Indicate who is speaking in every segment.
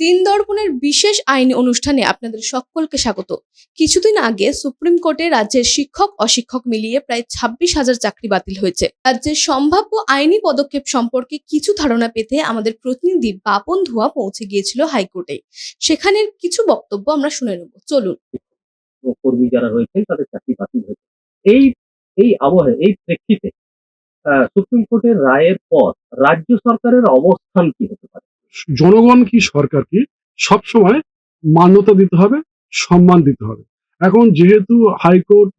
Speaker 1: দিন দর্পণের বিশেষ আইনি অনুষ্ঠানে আপনাদের সকলকে স্বাগত। কিছুদিন আগে সুপ্রিম কোর্টে রাজ্যের শিক্ষক, অশিক্ষক মিলিয়ে প্রায় ছাব্বিশ হাজার চাকরি বাতিল হয়েছে। রাজ্যের সম্ভাব্য আইনি পদক্ষেপ সম্পর্কে কিছু ধারণা পেতে আমাদের প্রতিনিধি বাপন ধোয়া পৌঁছে গিয়েছিল হাইকোর্টে। সেখানের কিছু বক্তব্য আমরা শুনে নেব। চলুন।
Speaker 2: কর্মী যারা রয়েছেন, তাদের চাকরি বাতিল হয়েছে। এই এই আবহে, এই প্রেক্ষিতে সুপ্রিম কোর্টের রায়ের পর রাজ্য সরকারের অবস্থান কি হতে পারে?
Speaker 3: জনগণ কি সরকারকে সবসময় মান্যতা দিতে হবে, সম্মান দিতে হবে। এখন যেহেতু হাইকোর্ট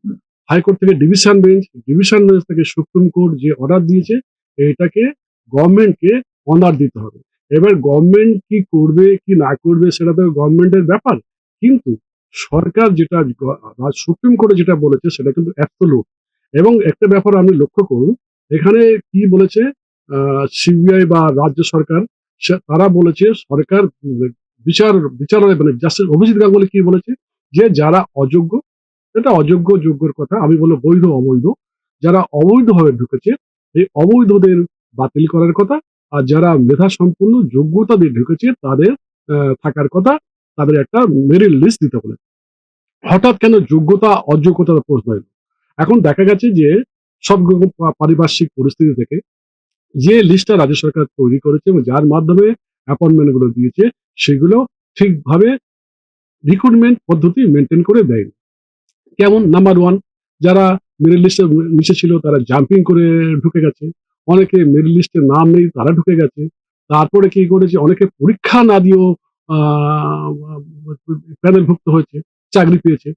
Speaker 3: হাইকোর্ট থেকে ডিভিশন বেঞ্চ ডিভিশন বেঞ্চ থেকে সুপ্রিম কোর্ট যে অর্ডার দিয়েছে, এটাকে গভর্নমেন্টকে অনার দিতে হবে। এবার গভর্নমেন্ট কি করবে, কি না করবে, সেটা তো গভর্নমেন্টের ব্যাপার। কিন্তু সরকার যেটা সুপ্রিম কোর্টে যেটা বলেছে, সেটা কিন্তু অ্যাবসলুট এবং একটা ব্যাপার আমি লক্ষ্য করুন, এখানে কি বলেছে সিবিআই বা রাজ্য সরকার তারা বলেছে, সরকার, বিচার বিচারালয় মানে জাস্টিস অভিজিৎ গাঙ্গুলি কি বলেছে? যে যারা অযোগ্য, এটা অযোগ্য যোগ্যর কথা, আমি বলব বৈধ, অবৈধ, যারা অবৈধভাবে ঢুকেছে, এই অবৈধদের বাতিল করার কথা, আর যারা মেধা সম্পূর্ণ যোগ্যতা দিয়ে ঢুকেছে, তাদের থাকার কথা, তাদের একটা মেরিট লিস্ট দিতে বলে হঠাৎ কেন যোগ্যতা, অযোগ্যতার প্রশ্ন এখন দেখা গেছে যে সব পারিপার্শ্বিক পরিস্থিতি থেকে যে লিস্টটা রাজ্য সরকার তৈরি করেছে এবং যার মাধ্যমে অ্যাপয়েন্টমেন্টগুলো দিয়েছে, সেগুলো ঠিকভাবে রিক্রুটমেন্ট পদ্ধতি মেনটেন করে দেয়নি কেমন? নাম্বার ওয়ান যারা মেরিট লিস্টে নিচে ছিল, তারা জাম্পিং করে ঢুকে গেছে। অনেকে মেরিট লিস্টের নাম নেই, তারা ঢুকে গেছে। তারপরে কি করেছে? অনেকে পরীক্ষা না দিয়েও প্যানেলভুক্ত হয়েছে, চাকরি পেয়েছে।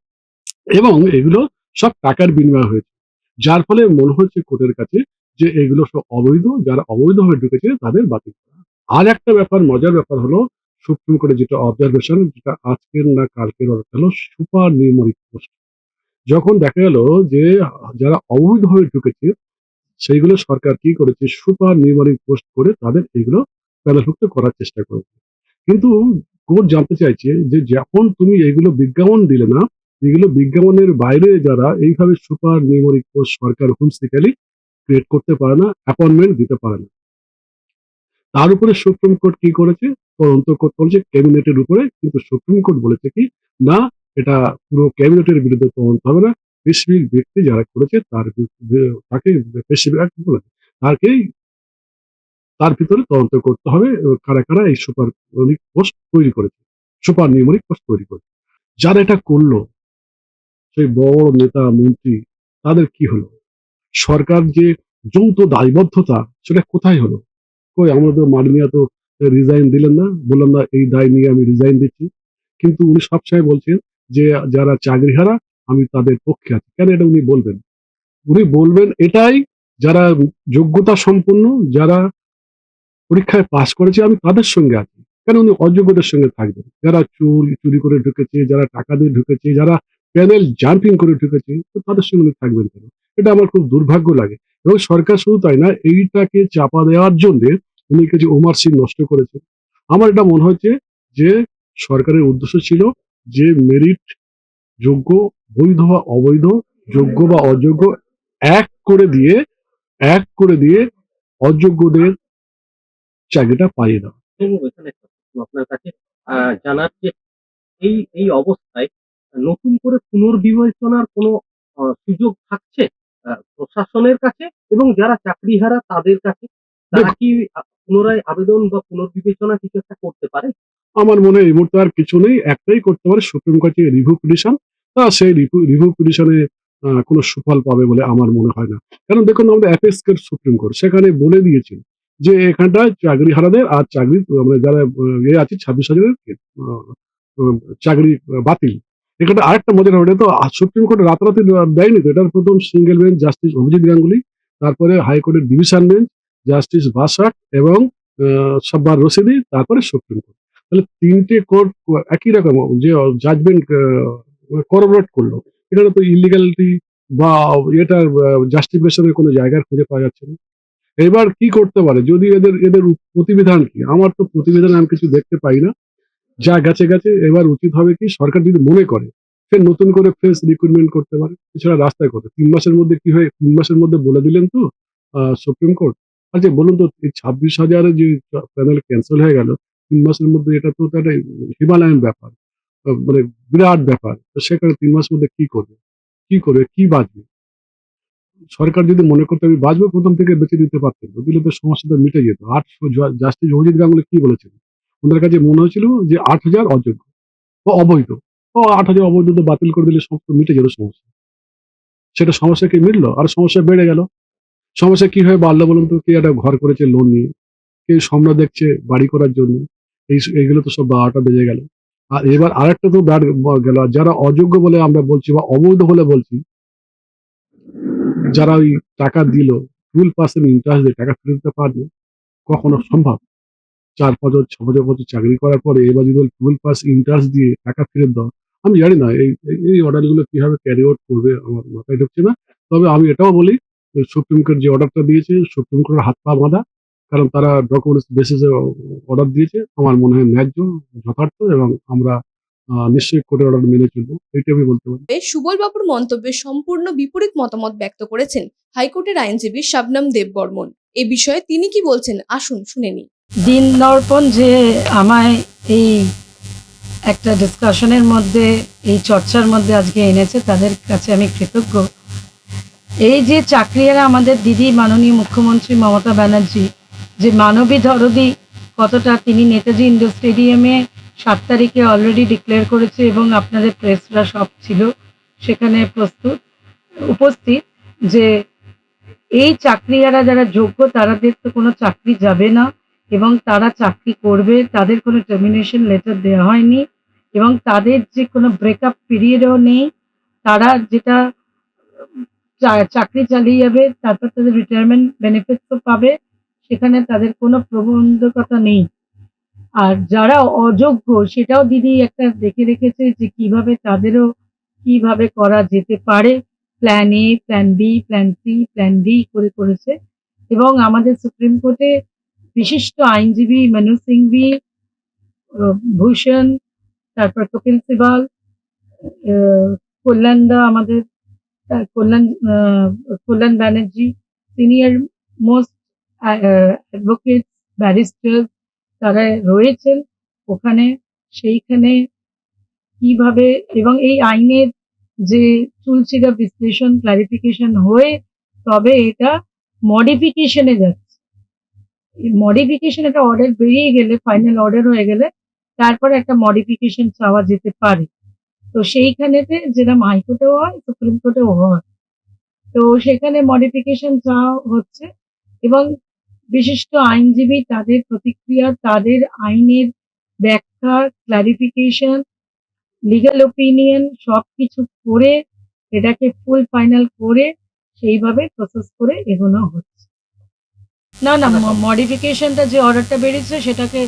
Speaker 3: এবং এগুলো সব টাকার বিনিময় হয়েছে। যার ফলে মনে হচ্ছে কোর্টের কাছে যে এগুলো সব অবৈধ, যারা অবৈধভাবে ঢুকেছে তাদের বাতিল করা। আর একটা ব্যাপার, মজার ব্যাপার হলো, সুপ্রিম কোর্টে যেটা অবজারভেশন যেটা আজকের না কালকের হলো সুপার নিউমারিক পোস্ট। যখন দেখা গেল যে যারা অবৈধভাবে ঢুকেছে, সেইগুলো সরকার কি করেছে? সুপার নিউমারিক পোস্ট করে তাদের এগুলো প্যানেলভুক্ত করার চেষ্টা করেছে কিন্তু কোর্ট জানতে চাইছে যে যখন তুমি এগুলো বিজ্ঞাপন দিলে না এগুলো বিজ্ঞাপনের বাইরে যারা এইভাবে সুপার নিউমারিক পোস্ট সরকার হুমসিক্যালি ক্রিয়েট করতে পারে না অ্যাপয়েন্টমেন্ট দিতে পারে না। তার উপরে সুপ্রিম কোর্ট কি করেছে? তদন্ত করতে বলছে ক্যাবিনেটের উপরে, কিন্তু সুপ্রিম কোর্ট বলেছে কি, না, এটা পুরো ক্যাবিনেটের বিরুদ্ধে তদন্ত হবে না। স্পেসিফিক ব্যক্তি যারা করেছে, তার তাকে স্পেসিফিক বলেছে? তাকেই তার ভিতরে তদন্ত করতে হবে কারা কারা এই সুপার পোস্ট তৈরি করেছে, সুপার নিউমারিক পোস্ট তৈরি করেছে। যারা এটা করল, সেই বড় নেতা, মন্ত্রী, তাদের কি হলো? সরকার যে যৌথ দায়বদ্ধতা, সেটা কোথায় হলো? কই, আমাদের মাননীয় তো রিজাইন দিলেন না বললেন না এই দায় নিয়ে আমি রিজাইন দিচ্ছি। কিন্তু উনি সবসময় বলছেন যে যারা চাকরি হারা আমি তাদের পক্ষে আছি। কেন এটা উনি বলবেন? উনি বলবেন এটাই যারা যোগ্যতা সম্পন্ন, যারা পরীক্ষায় পাশ করেছে, আমি তাদের সঙ্গে আছি। কেন উনি অযোগ্যদের সঙ্গে থাকবেন? যারা চুরি চুরি করে ঢুকেছে, যারা টাকা দিয়ে ঢুকেছে, যারা প্যানেল জাম্পিং করে ঢুকেছে, তো তাদের সঙ্গে উনি থাকবেন কেন? এটা আমার খুব দুর্ভাগ্য লাগে। এবং সরকার শুধু তাই না, এইটাকে চাপা দেওয়ার জন্য উনি কিছু ওমার সিং নষ্ট করেছে আমার এটা মনে হচ্ছে যে সরকারের উদ্দেশ্য ছিল যে মেরিট যোগ্য, বৈধ বা অবৈধ, যোগ্য বা অযোগ্য এক করে দিয়ে, এক করে দিয়ে অযোগ্যদের চাকরিটা পাইয়ে দেওয়া।
Speaker 2: আপনার কাছে জানার যে এই এই অবস্থায় নতুন করে পুনর্বিবেচনার কোনো সুযোগ থাকছে? প্রশাসনের কাছে এবং যারা চাকরিহারা তাদের কাছে তারা কি পুনরায় আবেদন বা পুনর্বিবেচনা কিছু একটা করতে পারে?
Speaker 3: আমার মনে এই মুহূর্তে আর কিছু নেই। একটাই করতে পারে সুপ্রিম কোর্টে রিভিউ পিটিশন তা সেই রিভিউ পিটিশনে কোনো সুফল পাবে বলে আমার মনে হয় না। কারণ দেখুন আমাদের অ্যাপেক্স সুপ্রিম কোর্ট সেখানে বলে দিয়েছিল যে এখানটা চাকরি হারাদের আর চাকরি মানে যারা এ আছে ছাব্বিশ হাজারের চাকরি বাতিল। এখানে আরেকটা মজার হবে তো সুপ্রিম কোর্ট রাতারাতি দেয়নি তো, এটার প্রথম single bench justice Abhijit Ganguly, তারপরে হাইকোর্টের ডিভিশন বেঞ্চ জাস্টিস বাসাক এবং সাব্বার রশিদি, তারপরে সুপ্রিম কোর্ট তাহলে তিনটে কোর্ট একই রকম যে জাজমেন্ট করোবরেট করল। এখানে তো ইলিগালিটি বা এটার জাস্টিফিকেশনের কোনো জায়গা খুঁজে পাওয়া যাচ্ছে না। এবার কি করতে পারে? যদি এদের এদের প্রতিবিধান কি? আমার তো প্রতিবেদন আমি কিছু দেখতে পাই না। যা গেছে গেছে, এবার উচিত হবে কি সরকার যদি মনে করে ফের নতুন করে ফ্রেশ রিক্রুটমেন্ট করতে পারে। এছাড়া রাস্তায় করতে তিন মাসের মধ্যে কি হয়, তিন মাসের মধ্যে বলে দিলেন তো সুপ্রিম কোর্ট। আচ্ছা বলুন তো, এই ছাব্বিশ হাজারের যে প্যানেল ক্যান্সেল হয়ে গেল, তিন মাসের মধ্যে এটা তো একটা হিমালয়ান ব্যাপার মানে বিরাট ব্যাপার। তো সেখানে তিন মাসের মধ্যে কি করবে? কি করবে? কি বাঁচবে? সরকার যদি মনে করতো আমি বাঁচবো, প্রথম থেকে বেঁচে দিতে পারতেন দিলে তো সমস্যাটা মিটে যেত। আটশো জাস্টিস অজিত গাঙ্গুলি কি বলেছেন? ওদের কাছে মনে হয়েছিল যে আট হাজার অযোগ্য অবৈধ। ও আট হাজার অবৈধ বাতিল করে দিলে সমস্ত মিটে যেত সমস্যা। সেটা সমস্যা কি মিটলো? আর সমস্যা বেড়ে গেল। সমস্যা কি হয়ে বাড়লো বলুন তো? কে একটা ঘর করেছে লোন নিয়ে? কেউ স্বপ্ন দেখছে বাড়ি করার জন্য? এই এইগুলো তো সব বারোটা বেজে গেল। আর এবার আরেকটা তো ব্যাড গেল। যারা অযোগ্য বলে আমরা বলছি বা অবৈধ বলে বলছি, যারা ওই টাকা দিল টুয়েলভ পার্সেন্ট ইন্টারেস্ট দিয়ে টাকা ফেরত দিতে পারবে, কখনো সম্ভব চার বছর ছ বছর বছর চাকরি করার পরে এবার যদি টুয়েলভ পাস ইন্টারেস্ট দিয়ে টাকা ফেরত দাও, আমি জানি না, এই, এই- অর্ডারগুলো কীভাবে ক্যারি আউট করবে আমার মাথায় ঢুকছে না। তবে আমি এটাও বলি সুপ্রিম কোর্ট যে অর্ডারটা দিয়েছে সুপ্রিম কোর্টের হাত পা বাঁধা, কারণ তারা ডকুমেন্টস বেসিসে অর্ডার দিয়েছে, আমার মনে হয় ন্যায্য, যথার্থ এবং আমরা নিশ্চয়ই কোর্টের অর্ডার মেনে আমি বলতে পারি।
Speaker 1: সুবল বাবুর মন্তব্যের সম্পূর্ণ বিপরীত মতামত ব্যক্ত করেছেন হাইকোর্টের আইনজীবী শাবনাম দেব বর্মন এ বিষয়ে তিনি কি বলছেন? আসুন শুনে নিই।
Speaker 4: দিন দর্পণ যে আমায় এই একটা ডিসকাশনের মধ্যে, এই চর্চার মধ্যে আজকে এনেছে, তাদের কাছে আমি কৃতজ্ঞ। এই যে চাকরিয়ারা আমাদের দিদি, মাননীয় মুখ্যমন্ত্রী মমতা ব্যানার্জি, যে মানবী দরদি কতটা তিনি নেতাজি ইন্ডোর স্টেডিয়ামে সাত তারিখে অলরেডি ডিক্লেয়ার করেছে এবং আপনাদের প্রেসরা সব ছিল, সেখানে প্রস্তুত, উপস্থিত, যে এই চাকরিয়ারা যারা যোগ্য তারাদের তো কোনো চাকরি যাবে না। এবং তারা চাকরি করবে, তাদের কোনো টার্মিনেশন লেটার দেওয়া হয়নি এবং তাদের যে কোনো ব্রেকআপ পিরিয়ডও নেই। তারা যেটা চাকরি চালিয়ে যাবে, তারপর তাদের রিটায়ারমেন্ট বেনিফিটসও পাবে, সেখানে তাদের কোনো প্রবন্ধকতা নেই। আর যারা অযোগ্য, সেটাও দিদি একটা দেখে রেখেছে যে কীভাবে তাদেরও, কীভাবে করা যেতে পারে। Plan A plan B plan C plan D করে করেছে। এবং আমাদের সুপ্রিম কোর্টে বিশিষ্ট আইনজীবী মনু সিংভি ভূষণ, তারপর কপিল সিবাল কল্যাণদা আমাদের Kalyan Kalyan Banerjee, senior most advocate barrister তারা রয়েছেন ওখানে, সেইখানে কীভাবে এবং এই আইনের যে চুলচিরা বিশ্লেষণ ক্লারিফিকেশন হয়ে তবে এটা মডিফিকেশনে যাচ্ছে। মডিফিকেশন একটা অর্ডার বেরিয়ে গেলে ফাইনাল অর্ডার হয়ে গেলে, তারপরে একটা মডিফিকেশন চাওয়া যেতে পারে। তো সেইখানেতে যেরকম হাইকোর্টেও হয়, সুপ্রিম কোর্টেও হয়। তো সেখানে মডিফিকেশন চাওয়া হচ্ছে এবং বিশিষ্ট আইনজীবী তাদের প্রতিক্রিয়া, তাদের আইনের ব্যাখ্যা ক্লারিফিকেশন লিগাল ওপিনিয়ন সবকিছু করে, এটাকে ফুল ফাইনাল করে, সেইভাবে প্রসেস করে এগোনো হচ্ছে। না না মডিফিকেশনটা যে অর্ডারটা বেরিয়েছে, সেটাকে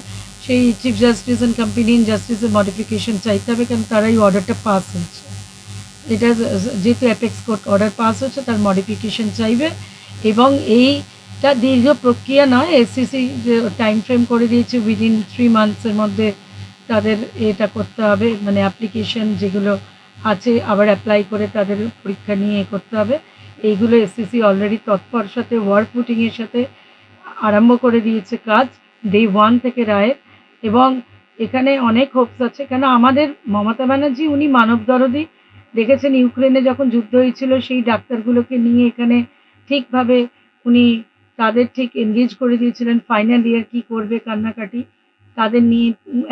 Speaker 4: সেই চিফ জাস্টিস অ্যান্ড কম্পেনিয়ন জাস্টিসের মডিফিকেশন চাইতে হবে, কারণ তারাই অর্ডারটা পাস হয়েছে। এটা যেহেতু অ্যাপেক্স কোর্ট অর্ডার পাস হচ্ছে তার মডিফিকেশন চাইবে এবং এইটা দীর্ঘ প্রক্রিয়া নয় এসসিসি যে টাইম ফ্রেম করে দিয়েছে উইদিন থ্রি মান্থসের মধ্যে তাদের এটা করতে হবে মানে অ্যাপ্লিকেশন যেগুলো আছে, আবার অ্যাপ্লাই করে তাদের পরীক্ষা নিয়ে করতে হবে। এইগুলো এসসিসি অলরেডি তৎপর সাথে ওয়ার্ক ফুটিংয়ের সাথে আরম্ভ করে দিয়েছে কাজ ডে ওয়ান থেকে রায়ের এবং এখানে অনেক হোপস আছে কেন আমাদের মমতা ব্যানার্জি, উনি মানব দরদি। দেখেছেন ইউক্রেনে যখন যুদ্ধ হয়েছিল, সেই ডাক্তারগুলোকে নিয়ে এখানে ঠিকভাবে উনি তাদের ঠিক এনগেজ করে দিয়েছিলেন ফাইনাল ইয়ার কি করবে, কান্নাকাটি। তাদের নিয়ে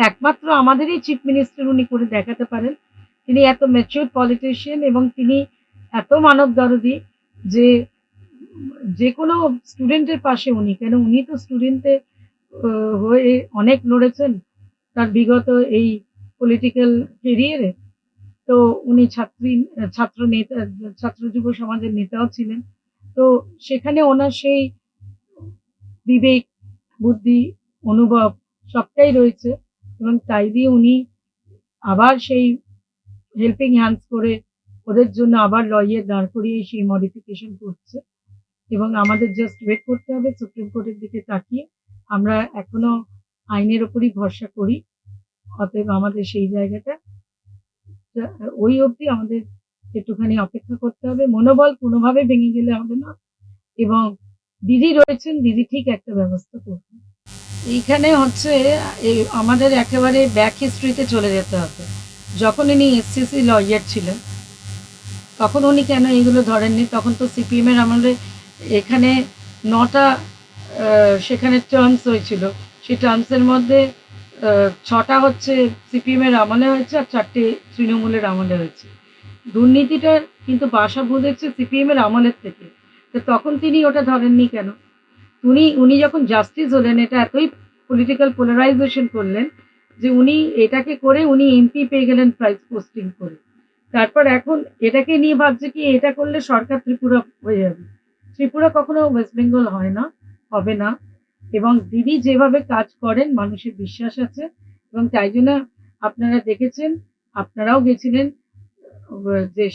Speaker 4: একমাত্র আমাদেরই চিফ মিনিস্টার উনি করে দেখাতে পারেন। তিনি এত ম্যাচিউর পলিটিশিয়ান এবং তিনি এত মানব দরদি যে যে কোনো স্টুডেন্টের পাশে উনি, কেন উনি তো স্টুডেন্টের হয়ে অনেক লড়েছেন তার বিগত এই পলিটিক্যাল কেরিয়ারে তো উনি ছাত্রী, ছাত্র নেতা, ছাত্র যুব সমাজের নেতাও ছিলেন। তো সেখানে ওনার সেই বিবেক, বুদ্ধি, অনুভব সবটাই রয়েছে এবং তাই দিয়ে উনি আবার সেই হেল্পিং হ্যান্ডস করে ওদের জন্য আবার লইয়ে দাঁড় করিয়ে সেই মডিফিকেশন করছে। এবং আমাদের জাস্ট ওয়েট করতে হবে সুপ্রিম কোর্টের দিকে তাকিয়ে। আমরা এখনও আইনের ওপরই ভরসা করি, অতএব আমাদের সেই জায়গাটা ওই অবধি আমাদের একটুখানি অপেক্ষা করতে হবে। মনোবল কোনোভাবে ভেঙে গেলে হবে না এবং দিদি রয়েছেন, দিদি ঠিক একটা ব্যবস্থা করবেন এইখানে হচ্ছে আমাদের একেবারে ব্যাক হিস্ট্রিতে চলে যেতে হবে। যখন ইনি এসসিসি লয়ার ছিলেন, তখন উনি কেন এইগুলো ধরেননি? তখন তো সিপিএমের আমলে এখানে নটা সেখানে টার্মস হয়েছিল। সেই টার্মসের মধ্যে ছটা হচ্ছে সিপিএমের আমলে হয়েছে আর চারটে তৃণমূলের আমলে হয়েছে। দুর্নীতিটা কিন্তু বাসা বুঝেছে সিপিএমের আমলের থেকে। তো তখন তিনি ওটা ধরেননি কেন? উনি উনি যখন জাস্টিস হলেন, এটা এতই পলিটিক্যাল পোলারাইজেশন করলেন যে উনি এটাকে করে উনি এমপি পেয়ে গেলেন প্রাইজ পোস্টিং করে। তারপর এখন এটাকে নিয়ে ভাবছে কি, এটা করলে সরকার ত্রিপুরা হয়ে যাবে। ত্রিপুরা কখনো ওয়েস্ট বেঙ্গল হয় না, হবে না। এবং দিদি যেভাবে কাজ করেন, মানুষের বিশ্বাস আছে। এবং তাই জন্য আপনারা দেখেছেন, আপনারাও গেছিলেন যে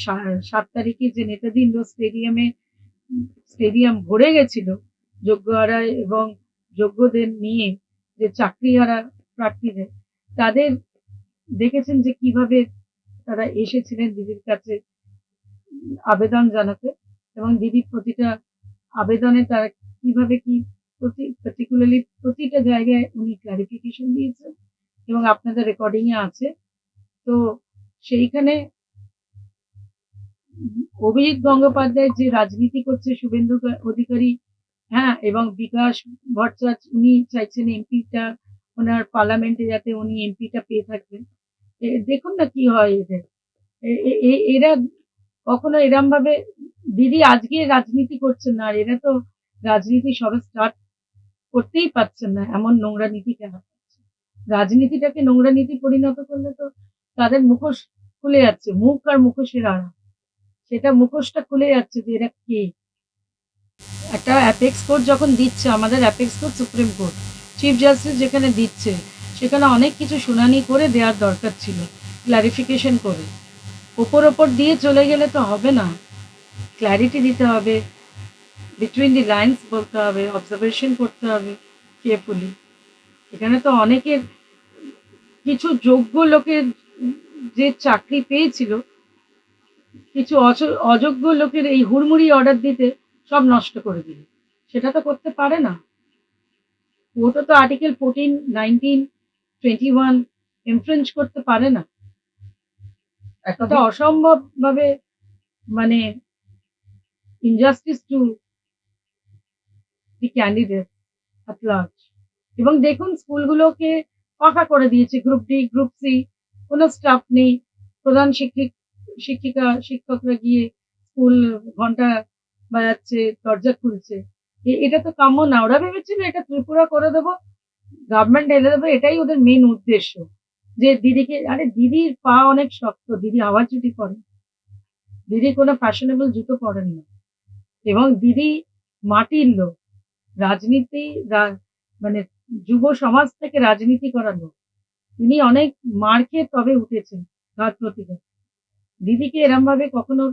Speaker 4: সাত তারিখে যে নেতাজি ইন্ডোর স্টেডিয়ামে, স্টেডিয়াম ভরে গেছিল যোগ্যহারা এবং যোগ্যদের নিয়ে যে চাকরিহারা প্রার্থীদের, তাদের দেখেছেন যে কীভাবে তারা এসেছিলেন দিদির কাছে আবেদন জানাতে। এবং দিদি প্রতিটা আবেদনে তারা কীভাবে কি পার্টিকুলারলি প্রতিটা জায়গায় উনি ক্লারিফিকেশন দিয়েছেন এবং আপনাদের রেকর্ডিং এ আছে। তো সেইখানে অভিজিৎ গঙ্গোপাধ্যায় যে রাজনীতি করছে, শুভেন্দু অধিকারী হ্যাঁ এবং বিকাশ ভট্টাচার্য, উনি চাইছেন এমপিটা ওনার পার্লামেন্টে যাতে উনি এমপিটা পেয়ে থাকবেন। দেখুন না কি হয় এদের। এরা কখনো এরম ভাবে দিদি আজকে রাজনীতি করছেন না, আর এরা তো রাজনীতি সবে স্টার্ট করতেই পারছেন না, এমন নোংরা নীতি কেন রাজনীতিটাকে নোংরা নীতি পরিণত করলে তো তাদের মুখোশ খুলে যাচ্ছে, মুখ আর মুখোশের আড়া সেটা মুখোশটা খুলে যাচ্ছে যে এরা কে? একটা অ্যাপেক্স কোর্ট যখন দিচ্ছে, আমাদের apex court supreme court chief justice যেখানে দিচ্ছে, সেখানে অনেক কিছু শুনানি করে দেওয়ার দরকার ছিল ক্লারিফিকেশন করে। ওপর ওপর দিয়ে চলে গেলে তো হবে না। ক্ল্যারিটি দিতে হবে। বিটুইন দি লাইন্স বলতে হবে অবজারভেশন করতে হবে কেয়ারফুলি এখানে তো অনেকের কিছু যোগ্য লোকের যে চাকরি পেয়েছিল, কিছু অযোগ্য লোকের এই হুড়মুড়ি অর্ডার দিতে সব নষ্ট করে দিল। সেটা তো করতে পারে না। ওটা তো article fourteen nineteen twenty one influence করতে পারে না।
Speaker 2: একটা
Speaker 4: অসম্ভব ভাবে মানে injustice to the candidate at large এবং দেখুন স্কুলগুলোকে ফাঁকা করে দিয়েছে গ্রুপ ডি গ্রুপ সি কোনো স্টাফ নেই। প্রধান শিক্ষিক শিক্ষিকা শিক্ষকরা গিয়ে স্কুল ঘণ্টা বাজাচ্ছে দরজা খুলছে। এটা তো কাম্য না। ওরা ভেবেছিল এটা ত্রিপুরা করে দেবো গভর্নমেন্ট এনে দেবে এটাই ওদের মেন উদ্দেশ্য। যে দিদিকে, আরে দিদির পা অনেক শক্ত, দিদি আওয়াজ জুটি পরে দিদি কোনো ফ্যাশনেবল জুতো পরেন না। এবং দিদি মাটির লোক, রাজনীতি মানে যুব সমাজ থেকে রাজনীতি করার লোক। তিনি অনেক মার খেয়ে তবে উঠেছেন ঘাত প্রতিঘাত দিদিকে এরম ভাবে কখনো,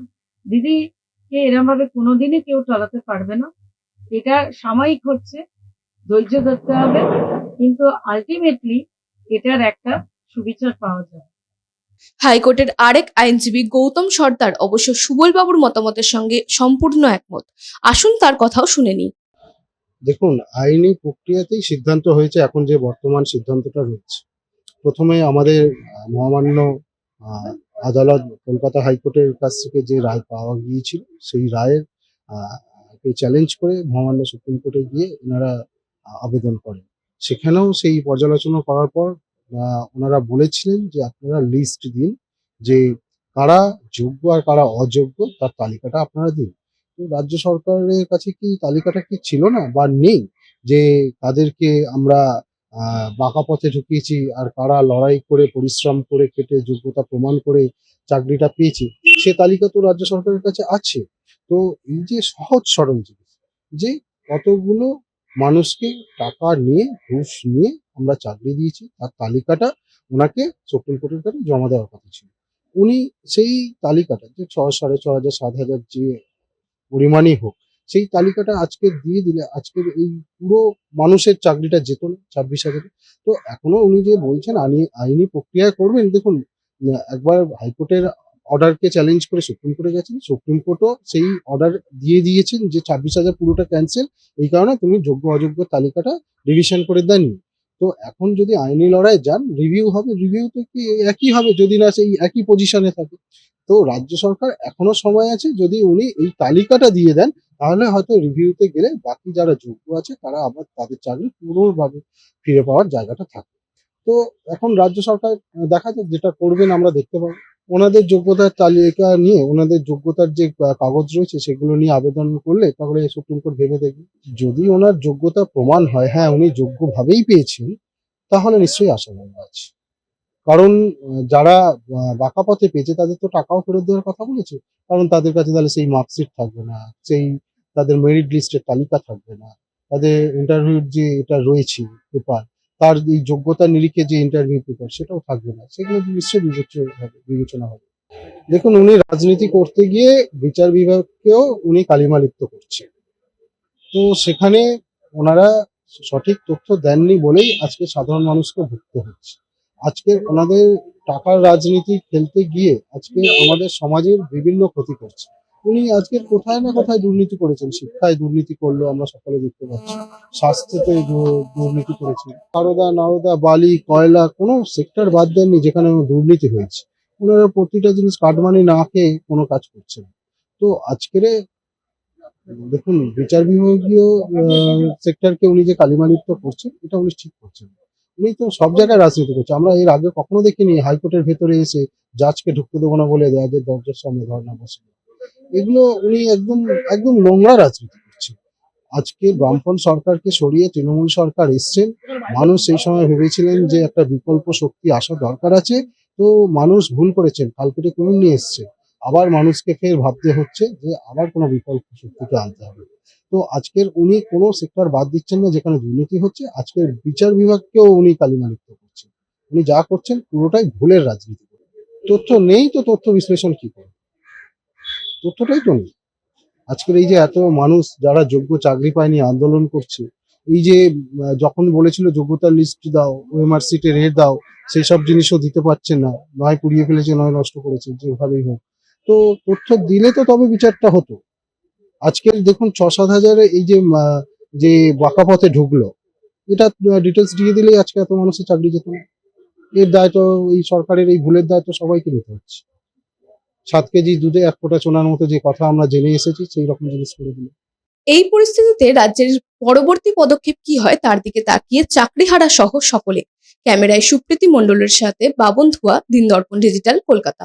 Speaker 4: দিদিকে এরম ভাবে কোনোদিনই কেউ টলাতে পারবে না। এটা সাময়িক হচ্ছে, ধৈর্য ধরতে হবে। কিন্তু আলটিমেটলি এটার একটা সুবিচার পাওয়া যায়।
Speaker 1: হাইকোর্টের আরেক আইনজীবী গৌতম সর্দার অবশ্য সুবলবাবুর মতামতের সঙ্গে সম্পূর্ণ একমত। আসুন তার কথাও শুনে নিই।
Speaker 5: দেখুন আইনি প্রক্রিয়াতেই সিদ্ধান্ত হয়েছে এখন যে বর্তমান সিদ্ধান্তটা রয়েছে। প্রথমে আমাদের মহামান্য আহ, আদালত কলকাতা হাইকোর্টের কাছ থেকে যে রায় পাওয়া গিয়েছিল সেই রায়ের আহ, কে চ্যালেঞ্জ করে মহামান্য সুপ্রিম কোর্টে গিয়ে ওনারা আহ, আবেদন করেন। সেখানেও সেই পর্যালোচনা করার পর ওনারা বলেছিলেন যে আপনারা লিস্ট দিন যে কারা যোগ্য আর কারা অযোগ্য, তার তালিকাটা আপনারা দিন। রাজ্য সরকারের কাছে কি তালিকাটা কি ছিল না বা নেই যে তাদেরকে আমরা বাঁকা পথে ঢুকিয়েছি আর কারা লড়াই করে, পরিশ্রম করে কেটে যোগ্যতা প্রমাণ করে চাকরিটা পেয়েছি? সে তালিকা তো রাজ্য সরকারের কাছে আছে। তো এই যে সহজ সরল জিনিস যে কতগুলো মানুষকে টাকা নিয়ে, ঘুষ নিয়ে আমরা চাকরি দিয়েছি, তার তালিকাটা ওনাকে সুপ্রিম কোর্টের কাছে জমা দেওয়ার কথা ছিল। উনি সেই তালিকাটা, যে ছ, সাড়ে ছ হাজার, সাত হাজার যে পরিমাণই হোক, সেই তালিকাটা আজকে দিয়ে দিলে, আজকের এই পুরো মানুষের চাকরিটা যেত না, ছাব্বিশ হাজারে। তো এখনও উনি যে বলছেন, আইনি আইনি প্রক্রিয়া করবেন, দেখুন, একবার হাইকোর্টের অর্ডারকে চ্যালেঞ্জ করে সুপ্রিম কোর্টে গেছেন, সুপ্রিম কোর্টও সেই অর্ডার দিয়ে দিয়েছেন যে ছাব্বিশ হাজার পুরোটা ক্যান্সেল এই কারণে তুমি যোগ্য অযোগ্য তালিকাটা রিভিশন করে দেননি। তো এখন যদি আইনি লড়াই যান রিভিউ হবে রিভিউ তো কি একই হবে যদি না সেই একই পজিশনে থাকে? তো রাজ্য সরকার এখনও সময় আছে, যদি উনি এই তালিকাটা দিয়ে দেন, তাহলে হয়তো রিভিউতে গেলে বাকি যারা যোগ্য আছে, তারা আবার তাদের চাকরি পুরোভাবে ফিরে পাওয়ার জায়গাটা থাকে তো এখন রাজ্য সরকার দেখা যাক যেটা করবেন, আমরা দেখতে পাবো। ওনাদের যোগ্যতার তালিকা নিয়ে, ওনাদের যোগ্যতার যে কাগজ রয়েছে সেগুলো নিয়ে আবেদন করলে তাহলে সুপ্রিম কোর্ট ভেবে দেখবে। যদি ওনার যোগ্যতা প্রমাণ হয় হ্যাঁ উনি যোগ্যভাবেই পেয়েছেন, তাহলে নিশ্চয়ই আশাবাদ আছে। কারণ যারা বাঁকা পথে পেয়েছে তাদের তো টাকাও ফেরত দেওয়ার কথা বলেছে। কারণ তাদের কাছে তাহলে সেই মার্কশিট থাকবে না, সেই তাদের মেরিট লিস্টের তালিকা থাকবে না। তাদের ইন্টারভিউর যে এটা রয়েছে পেপার তার এই যোগ্যতা নিরিখে যে ইন্টারভিউ পেপার সেটাও থাকবে না। সেগুলো নিশ্চয়ই বিবেচনা হবে বিবেচনা হবে। দেখুন, উনি রাজনীতি করতে গিয়ে বিচার বিভাগকেও উনি কালিমালিপ্ত করছে তো সেখানে ওনারা সঠিক তথ্য দেননি বলেই আজকে সাধারণ মানুষকে ভুগতে হচ্ছে। আজকে ওনাদের টাকার রাজনীতি খেলতে গিয়ে আজকে আমাদের সমাজের বিভিন্ন ক্ষতি করছে। উনি আজকে কোথায় না কোথায় দুর্নীতি করেছেন? শিক্ষায় দুর্নীতি করল, আমরা সকলে দেখতে পাচ্ছি। স্বাস্থ্যতে দুর্নীতি করেছেন। সারদা, নারদা, বালি, কয়লা, কোনো সেক্টর বাদ দেননি যেখানে দুর্নীতি হয়েছে। ওনারা প্রতিটা জিনিস কাটমানি না খেয়ে কোনো কাজ করছেন তো আজকের দেখুন, বিচার বিভাগীয় সেক্টরকে উনি যে কালিমালিপ্ত করছেন, এটা উনি ঠিক করছেন উনি তো সব জায়গায় রাজনীতি করছে। আমরা এর আগে কখনো দেখিনি হাইকোর্টের ভেতরে এসে জাজকে ঢুকতে দেবো না বলে জাজের দরজার সামনে ধর্ণা বসে এগুলো উনি একদম একদম নোংরা রাজনীতি করছেন আজকে বামফ্রন্ট সরকারকে সরিয়ে তৃণমূল সরকার এসছেন, মানুষ সেই সময় ভেবেছিলেন যে একটা বিকল্প শক্তি আসা দরকার আছে, তো মানুষ ভুল করেছেন কালকেটে কুমির নিয়ে এসছে। আবার মানুষকে ফের ভাবতে হচ্ছে যে আবার কোনো বিকল্প শক্তিকে আনতে হবে। তো আজকের উনি কোনো সেক্টর বাদ দিচ্ছেন না, যেখানে দুর্নীতি হচ্ছে, আজকের বিচার বিভাগকেও উনি কালিমালিপ্ত করছেন। উনি যা করছেন পুরোটাই ভুলের রাজনীতি। তথ্য নেই তো তথ্য বিশ্লেষণ কি করে? তথ্যটাই তো নেই। আজকের এই যে এত মানুষ যারা যোগ্য চাকরি পায়নি, আন্দোলন করছে, এই যে যখন বলেছিল যোগ্যতার লিস্ট দাও ওএমআর সিটে রেট দাও সেই সব জিনিসও দিতে পারছে না, নয় পুড়িয়ে ফেলেছে, নয় নষ্ট করেছে, যেভাবেই হোক। তো তথ্য দিলে তো তবে বিচারটা হতো। আজকের দেখুন ছ সাত হাজারে এই যে যে বাঁকা পথে ঢুকলো, এটা ডিটেলস দিয়ে দিলেই আজকে এত মানুষের চাকরি যেত না। এর দায় তো এই সরকারের, এই ভুলের দায় তো সবাইকে নিতে হচ্ছে। সাত কেজি দুধে এক ফোঁটা চোনার মতো যে কথা আমরা জেনে এসেছি, সেই রকম জিনিস করে দিল।
Speaker 1: এই পরিস্থিতিতে রাজ্যের পরবর্তী পদক্ষেপ কি হয় তার দিকে তাকিয়ে চাকরি হারা সহ সকলে। ক্যামেরায় সুপ্রীতি মণ্ডলের সাথে বাবন ধোয়া দিন দর্পণ ডিজিটাল, কলকাতা।